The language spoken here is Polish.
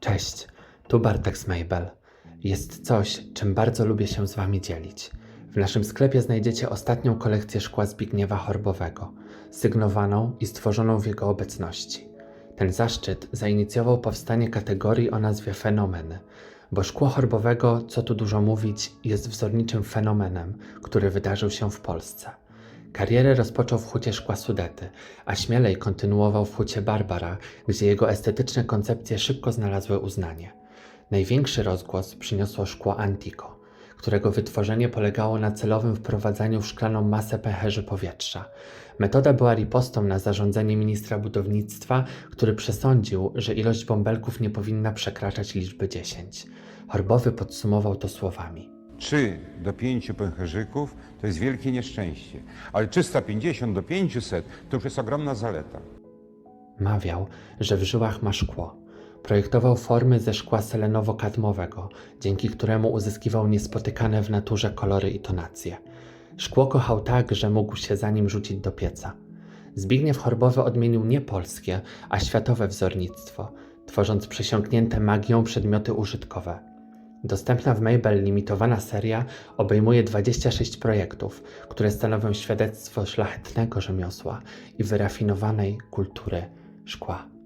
Cześć, tu Bartek z Mabel. Jest coś, czym bardzo lubię się z Wami dzielić. W naszym sklepie znajdziecie ostatnią kolekcję szkła Zbigniewa Chorbowego, sygnowaną i stworzoną w jego obecności. Ten zaszczyt zainicjował powstanie kategorii o nazwie fenomeny, bo szkło chorbowego, co tu dużo mówić, jest wzorniczym fenomenem, który wydarzył się w Polsce. Karierę rozpoczął w hucie szkła Sudety, a śmielej kontynuował w hucie Barbara, gdzie jego estetyczne koncepcje szybko znalazły uznanie. Największy rozgłos przyniosło szkło Antico, którego wytworzenie polegało na celowym wprowadzaniu w szklaną masę pęcherzy powietrza. Metoda była ripostą na zarządzenie ministra budownictwa, który przesądził, że ilość bąbelków nie powinna przekraczać liczby 10. Horbowy podsumował to słowami. 3 do 5 pęcherzyków to jest wielkie nieszczęście, ale 350 do 500 to już jest ogromna zaleta. Mawiał, że w żyłach ma szkło. Projektował formy ze szkła selenowo-kadmowego, dzięki któremu uzyskiwał niespotykane w naturze kolory i tonacje. Szkło kochał tak, że mógł się za nim rzucić do pieca. Zbigniew Horbowy odmienił nie polskie, a światowe wzornictwo, tworząc przesiąknięte magią przedmioty użytkowe. Dostępna w Mabel limitowana seria obejmuje 26 projektów, które stanowią świadectwo szlachetnego rzemiosła i wyrafinowanej kultury szkła.